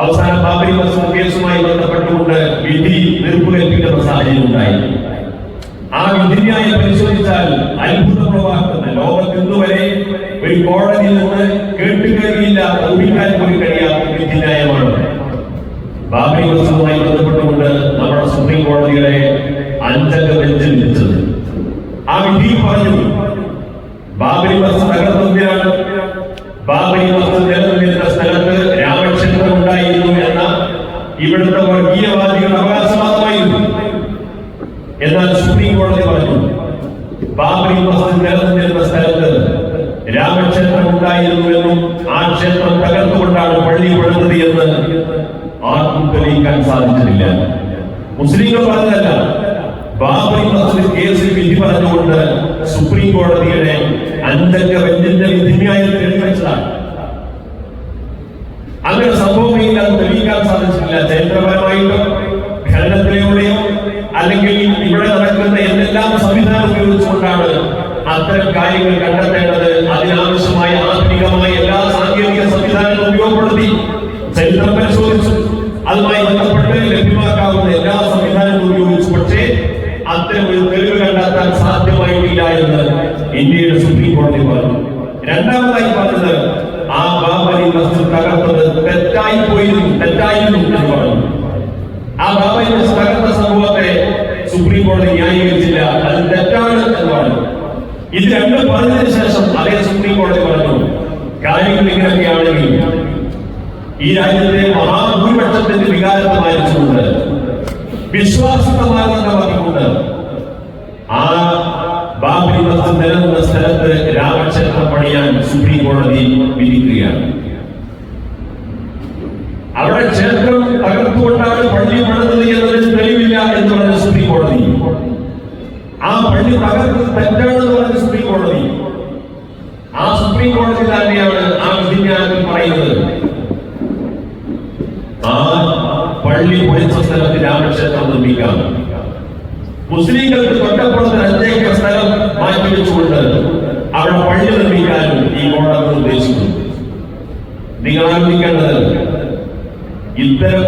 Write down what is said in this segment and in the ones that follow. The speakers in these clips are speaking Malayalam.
അവസാന ബാബരി മസ്ജിദ് കേസുമായി ബന്ധപ്പെട്ടുകൊണ്ട് വിധി നിർപ്പുകൽപ്പിക്കുന്ന സാഹചര്യം ഉണ്ടായി. ആ വിധിന്യായം പരിശോധിച്ചാൽ അത്ഭുതപ്രവാഹത്തിന് ലോകത്ത് ഇന്നുവരെ ഒരു കോടതിയിൽ നിന്ന് കേട്ടുകേറിയില്ല ഊഹിക്കാൻ പോലും കഴിയാത്ത വിധിന്യായമാണ്. ബാബരി മസ്ജിദുമായി ബന്ധപ്പെട്ടുകൊണ്ട് നമ്മുടെ സുപ്രീം കോടതിയുടെ അഞ്ചംഗ ബെഞ്ചിൽ വിളിച്ചത് ആ വിധി പറഞ്ഞു ബാബരി മസ്ജിദ് തകർന്നതിനാണ് ബാബരി മസ്ജിദ് ഉണ്ടായിരുന്നു എന്ന ഇവിടുത്തെ വർഗീയവാദികളുടെ അവകാശവാദമായിരുന്നു എന്നാൽ സുപ്രീം കോടതി പറഞ്ഞു ബാബരി മസ്ജിദ് നിലനിന്നിരുന്ന സ്ഥലത്ത് രാമക്ഷേത്രം ഉണ്ടായിരുന്നുവെന്നും ആ ക്ഷേത്രം തകർത്തുകൊണ്ടാണ് പള്ളി പണിതത് എന്ന് ആർക്കും തെളിയിക്കാൻ സാധിച്ചിട്ടില്ല. മുസ്ലിങ്ങൾ പറഞ്ഞതല്ല ബാബറി മസ്ജിദ് കേസിൽ വിധി പറഞ്ഞുകൊണ്ട് സുപ്രീം കോടതിയുടെ അഞ്ചംഗ ബെഞ്ചിന്റെ വിധിന്യായം അങ്ങനെ സംഭവമില്ല അത് തെളിയിക്കാൻ സാധിച്ചിട്ടില്ല. ചരിത്രപരമായിട്ടോ ഖനനത്തിലൂടെയോ അല്ലെങ്കിൽ ഇവിടെ നടക്കുന്ന എന്തെല്ലാം സംവിധാനം ഉപയോഗിച്ചുകൊണ്ടാണ് അത്തരം കാര്യങ്ങൾ കണ്ടെത്തേണ്ടത്? അതിനാവശ്യമായ ആധുനികമായ എല്ലാ സാങ്കേതിക സംവിധാനങ്ങളും ഉപയോഗപ്പെടുത്തി ചരിത്രം പരിശോധിച്ചു. അതുമായി ബന്ധപ്പെട്ട് ലഭ്യമാക്കാവുന്ന എല്ലാ സംവിധാനങ്ങളും ഉപയോഗിച്ചു. പക്ഷേ അത്തരം ഒരു തെളിവ് കണ്ടെത്താൻ സാധ്യമായിട്ടില്ല എന്ന് ഇന്ത്യയുടെ സുപ്രീം കോടതി പറഞ്ഞു. രണ്ടാമതായി പറഞ്ഞത് ആ ബാബരി മസ്ജിദ് തകർത്തത് തെറ്റായി പോയിരുന്നു തെറ്റായിരുന്നു എന്ന് പറഞ്ഞു. ആ ബാബരി മസ്ജിദ് തകർത്ത സംഭവത്തെ സുപ്രീം കോടതി ന്യായീകരിച്ചില്ല. അത് തെറ്റാണ് എന്ന് പറഞ്ഞു. ഇത് രണ്ടും പറഞ്ഞതിന് ശേഷം അതേ സുപ്രീം കോടതി പറഞ്ഞു കാര്യങ്ങൾ ഇങ്ങനെയൊക്കെയാണെങ്കിൽ ഈ രാജ്യത്തെ മഹാഭൂരിപക്ഷത്തിന്റെ വികാരത്തെ വായിച്ചുകൊണ്ട് വിശ്വാസത്തെ മാനദണ്ഡമാക്കിക്കൊണ്ട് ആ ബാബരി മസ്ജിദ് നിലനിന്ന സ്ഥലത്ത് രാമക്ഷേത്രം പണിയാൻ സുപ്രീം കോടതി വിധിക്കുകയാണ് അവിടെ ക്ഷേത്രം തകർത്തുകൊണ്ടാണ് പള്ളി പണിതത് എന്നതിന് തെളിവില്ല എന്ന് പറഞ്ഞ സുപ്രീം കോടതി. ആ പള്ളി തകർത്തത് തെറ്റാണെന്ന് പറഞ്ഞ സുപ്രീം കോടതി. ആ സുപ്രീം കോടതി തന്നെയാണ് ആ വിധിന്യായത്തിൽ പറയുന്നത്. ആ പള്ളി പൊളിച്ച സ്ഥലത്ത് രാമക്ഷേത്രം നിർമ്മിക്കാം. മുസ്ലിങ്ങൾക്ക് തൊട്ടപ്പുറത്ത് അഞ്ചേക്കർ സ്ഥലം മാറ്റിവെച്ചുകൊണ്ട് അവിടെ പള്ളി നിർമ്മിക്കാനും ഈ കോടതി നിർദ്ദേശിക്കുന്നു. നിങ്ങൾ ആലോചിക്കേണ്ടത് ഇത്തരം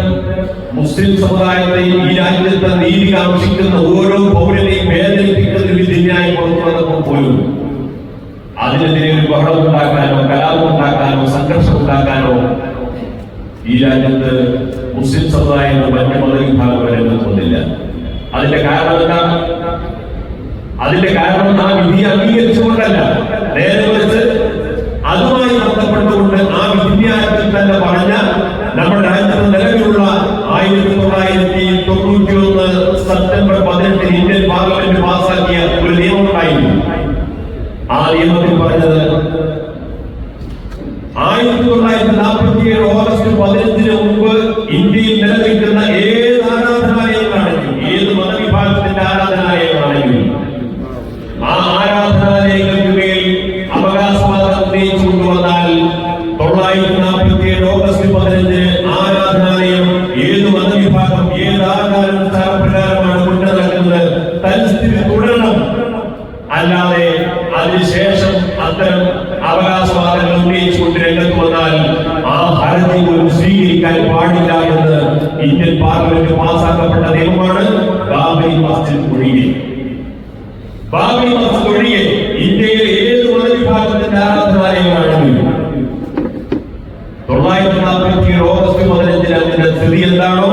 മുസ്ലിം സമുദായത്തെ ഈ രാജ്യത്തെ നീതി കാക്ഷിക്കുന്ന ഓരോ പൗരനെയും വേദനിപ്പിക്കുന്ന വിധിന്യായം പുറത്തു വന്നപ്പോൾ പോലും അതിനെതിരെ ഒരു ബഹളം ഉണ്ടാക്കാനോ കലാപം ഉണ്ടാക്കാനോ സംഘർഷം ഉണ്ടാക്കാനോ ഈ രാജ്യത്ത് മുസ്ലിം സമുദായം മറ്റ് മതവിഭാഗം വരെ നിൽക്കുന്നില്ല. അതിന്റെ കാരണം എന്താണ് അതിന്റെ കാരണം നാം വിധി അംഗീകരിച്ചുകൊണ്ടല്ല. നേരെ മറിച്ച് അതുമായി തന്നെ പറഞ്ഞ നമ്മുടെ രാജ്യത്ത് നിലവിലുള്ള ആയിരത്തി തൊള്ളായിരത്തി തൊണ്ണൂറ്റി ഒന്ന് സെപ്റ്റംബർ പതിനെട്ടിന് ഇന്ത്യൻ പാർലമെന്റ് പാസാക്കിയ ഒരു നിയമം ഉണ്ടായിരുന്നു ആ നിയമത്തിൽ പറഞ്ഞത് ആയിരത്തി തൊള്ളായിരത്തി നാൽപ്പത്തി ഏഴ് ഓഗസ്റ്റ് പതിനഞ്ചിന് മുമ്പ് ഇന്ത്യയിൽ നിലനിൽക്കുന്ന ഏത് ആരാധനാലയങ്ങളാണെങ്കിലും ഏത് മതവിഭാഗത്തിന്റെ ആരാധനാലയങ്ങളാണെങ്കിലും ആ ആരാധനാലയങ്ങൾക്ക് മേൽ അവകാശവാദം ഉന്നയിച്ചു കൊണ്ടുവന്നാൽ തൊള്ളായിരത്തി നാൽപ്പത്തി ഏഴ് ഓഗസ്റ്റ് പതിനഞ്ചിന് ആരാധനാലയം ഏത് മതവിഭാഗം ഏത് ആചാരപ്രകാരമാണ് കൊണ്ടു നടക്കുന്നത് തൽസ്ഥിതി തുടരണം അല്ലാതെ അതിനുശേഷം അത്തരം അവകാശവാദങ്ങൾ ഉന്നയിച്ചുകൊണ്ട് രംഗത്ത് വന്നാൽ ആ ഹർജി പോലും സ്വീകരിക്കാൻ പാടില്ല എന്ന് ഇന്ത്യൻ പാർലമെന്റ് പാസാക്കപ്പെട്ട നിയമമാണ് ബാബരി മസ്ജിദ് ഒഴികെ ബാബരി മസ്ജിദ് ഒഴികെ ഇന്ത്യയിലെ ഏത് മതവിഭാഗത്തിന്റെ ആരാധനാലയമാണെങ്കിലും തൊള്ളായിരത്തി നാൽപ്പത്തി ഓഗസ്റ്റ് പതിനഞ്ചിന് അതിന്റെ സ്ഥിതി എന്താണോ?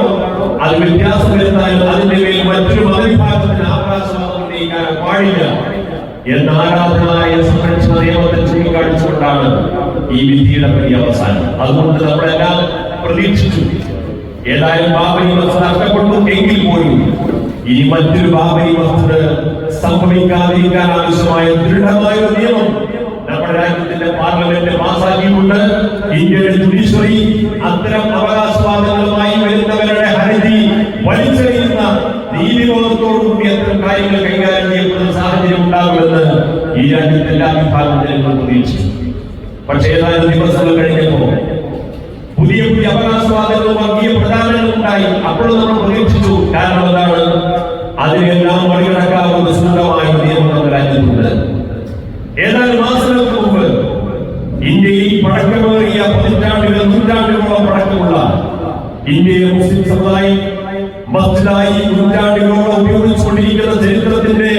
അത് വ്യത്യാസം വരുത്താനും അതിന്റെ മേൽ മറ്റൊരു മതവിഭാഗത്തിന് അവകാശവാദം ഉന്നയിക്കാൻ പാടില്ല. എന്ന ആരാധനായ സംരക്ഷണ ചൂണ്ടിക്കാണിച്ചുകൊണ്ടാണ് ഈ വിധിയുടെ പ്രതി അവസാനം. അതുകൊണ്ട് നമ്മളെല്ലാം പ്രതീക്ഷിച്ചു. ഏതായാലും ബാബരി മസ്ജിദ് നഷ്ടപ്പെട്ടു എങ്കിൽ പോലും ഇനി മറ്റൊരു ബാബരി മസ്ജിദ് സംഭവിക്കാതിരിക്കാൻ ആവശ്യമായ ദൃഢമായ നിയമം നമ്മുടെ രാജ്യത്തിന്റെ പാർലമെന്റ് പാസാക്കിയിട്ടുണ്ട്. ഇന്ത്യയുടെ ജുഡീഷ്യറി അത്തരം അവകാശവാദങ്ങളുമായി വരുന്നവരുടെ ഹർജി വലിച്ചെറിയുന്ന നീതിബോധത്തോടുകൂടി അത്തരം കാര്യങ്ങൾ കൈകാര്യം ചെയ്യപ്പെടുന്ന സാഹചര്യം ഉണ്ടാകുമെന്ന് ഈ രാജ്യത്തെ എല്ലാ വിഭാഗത്തിലും പ്രതീക്ഷിച്ചു. പക്ഷേ ഏതാനും ദിവസങ്ങൾ കഴിഞ്ഞപ്പോ പുതിയ പുതിയ അവകാശവാദങ്ങളും വർഗീയ പ്രചാരണങ്ങളും ഉണ്ടായി. അപ്പോഴും നമ്മൾ പ്രതീക്ഷിച്ചു കാരണം എന്താണ്? അതിനെല്ലാം മറികടക്കാവുന്ന സുന്ദരമായ നിയമങ്ങൾ രാജ്യത്തുണ്ട്. ഏതാനും മാസങ്ങൾക്ക് മുമ്പ് ഇന്ത്യയിൽ പഴക്കമേറിയ പതിറ്റാണ്ടുകൾ നൂറ്റാണ്ടുകളോളം പഴക്കമുള്ള ഇന്ത്യയിലെ മുസ്ലിം സമുദായം മസ്ജിദായി നൂറ്റാണ്ടുകളോളം ഉപയോഗിച്ചുകൊണ്ടിരിക്കുന്ന ചരിത്രത്തിന്റെ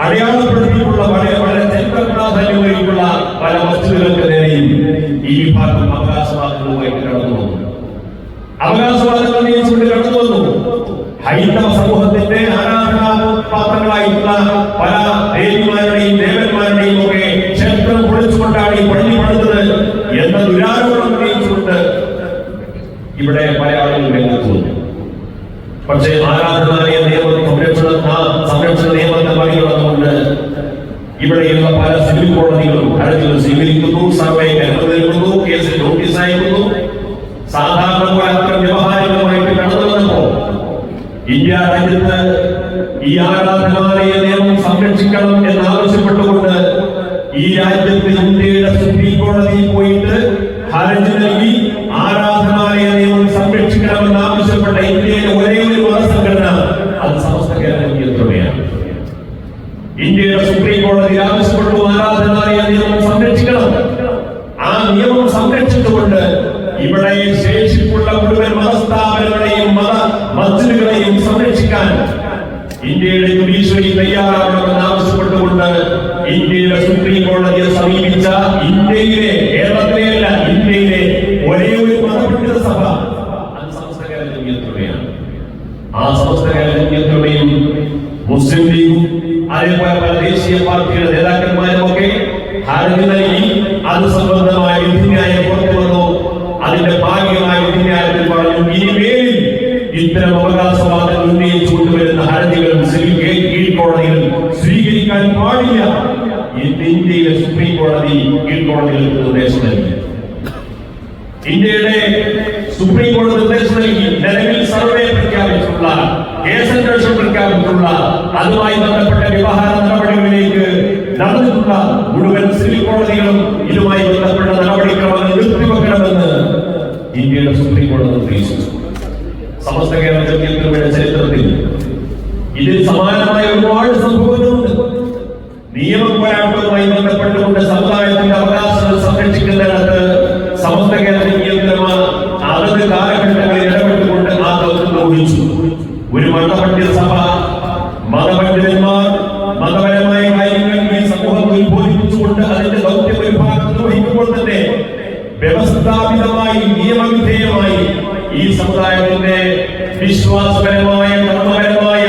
വളരെ ചരിത്ര പല വസ്തുക്കൾക്ക് നേരെയും ഈ വിഭാഗം അവകാശവാദങ്ങളുമായി കടന്നു വന്നു. അവകാശവാദങ്ങൾ ഉന്നയിച്ചുകൊണ്ട് കടന്നു വന്നു. ഹൈന്ദവ സമൂഹത്തിന്റെ ആരാധനാപാത്രങ്ങളായിട്ടുള്ള പല ദേവിമാരുടെയും ദേവന്മാരുടെയും ഒക്കെ ക്ഷേത്രം പൊളിച്ചുകൊണ്ടാണ് ഈ പള്ളി പണിതത് എന്ന ദുരാരോപണം ഉന്നയിച്ചുകൊണ്ട് ഇവിടെ പല ആളുകൾ രംഗത്ത് വന്നു. പക്ഷേ ആരാധനാലയ നിയമ സംരക്ഷണ ആ സംരക്ഷണ നിയമത്തെ മറികടന്നുകൊണ്ട് ഇവിടെയുള്ള പല സിവിൽ കോടതികളും ഹർജികൾ സ്വീകരിക്കുന്നു സർവേ അനുവദിക്കുന്നു കേസ് നോട്ടീസ് സാധാരണ പോലെ അത്ര വ്യവഹാരികമായിട്ട് കടന്നു വന്നപ്പോ ഇന്ത്യ രാജ്യത്ത് ഈ ആരാധനാലയ നിയമം സംരക്ഷിക്കണം എന്നാവശ്യപ്പെട്ടുകൊണ്ട് ഈ രാജ്യത്ത് ഇന്ത്യയുടെ സുപ്രീം കോടതിയിൽ പോയിട്ട് ഹർജി നൽകി ആരാധനാലയ നിയമം സംരക്ഷിക്കണമെന്ന് ആവശ്യപ്പെട്ട ഇന്ത്യയിലെ ഒരേ ഒരു മതസംഘടന അത് സമസ്ത കേരള നിയന്ത്രണയാണ് ഇന്ത്യയുടെ സുപ്രീം കോടതി ആവശ്യപ്പെട്ടു ആരാധനാലയ നിയമം സംരക്ഷിക്കണം ആ നിയമം സംരക്ഷിച്ചുകൊണ്ട് ഇവിടെ ശേഷിപ്പുള്ള മുഴുവൻ മതസ്ഥാപനങ്ങളെയും മത മസ്ജിദുകളെയും സംരക്ഷിക്കാൻ ഇന്ത്യയുടെ ജുഡീഷ്യറി തയ്യാറാകണമെന്ന് ആവശ്യപ്പെട്ടുകൊണ്ട് ഇന്ത്യയുടെ സുപ്രീം കോടതിയെ സമീപിച്ച ഇന്ത്യയിലെ കേരളത്തിലെയല്ല ഇന്ത്യയിലെ ഒരേ ഒരു പ്രധാനപ്പെട്ട സഭ അത് സമസ്ത ആ സമസ്ത മുസ്ലിം ലീഗും അതേപോലെ പല ദേശീയ പാർട്ടിയുടെ നേതാക്കന്മാരും ഒക്കെ ഹർജി നൽകി അത് സംബന്ധമായ വിധിന്യായം പുറത്തു വന്നു. അതിന്റെ ഭാഗികമായ ഇനിമേലിൽ ഇത്തരം അവകാശവാദങ്ങൾ ഉന്നയിച്ചു കൊണ്ടുവരുന്ന ഹർജികളും സിവിൽ കേ- കീഴ്ക്കോടതികൾ സ്വീകരിക്കാൻ പാടില്ല ഇന്ത്യയിലെ സുപ്രീം കോടതി കീഴ്ക്കോടതികൾക്ക് നിർദ്ദേശം നൽകി ഇന്ത്യയുടെ സുപ്രീം കോടതി നിർദ്ദേശം നൽകി നിലവിൽ സർവേ സമസ്ത കേരള ജമീയത്തുകളുടെ ചരിത്രത്തിൽ ഇതിൽ സമാനമായ ഒരുപാട് സംഭവങ്ങളുണ്ട്. നിയമ പോരാട്ടവുമായി ബന്ധപ്പെട്ടുകൊണ്ട് സമുദായത്തിന്റെ അവകാശങ്ങൾ സംരക്ഷിക്കുന്നിടത്ത് സമസ്ത കേരള നിയന്ത്രണ അതത് കാലഘട്ടങ്ങളിൽ ഇടപെട്ടുകൊണ്ട് ആ ദൗത്യം ഒരു മതപണ്ഡിത സഭ മതപണ്ഡിതന്മാർ മതപരമായ കാര്യങ്ങൾ ഈ സമൂഹത്തിൽ ഉത്ബോധിപ്പിച്ചുകൊണ്ട് അതിന്റെ ദൗത്യം ഒരു ഭാഗത്ത് നിർവഹിക്കുമ്പോൾ തന്നെ വ്യവസ്ഥാപിതമായി നിയമവിധേയമായി ഈ സമുദായത്തിന്റെ വിശ്വാസപരമായ കർമ്മപരമായ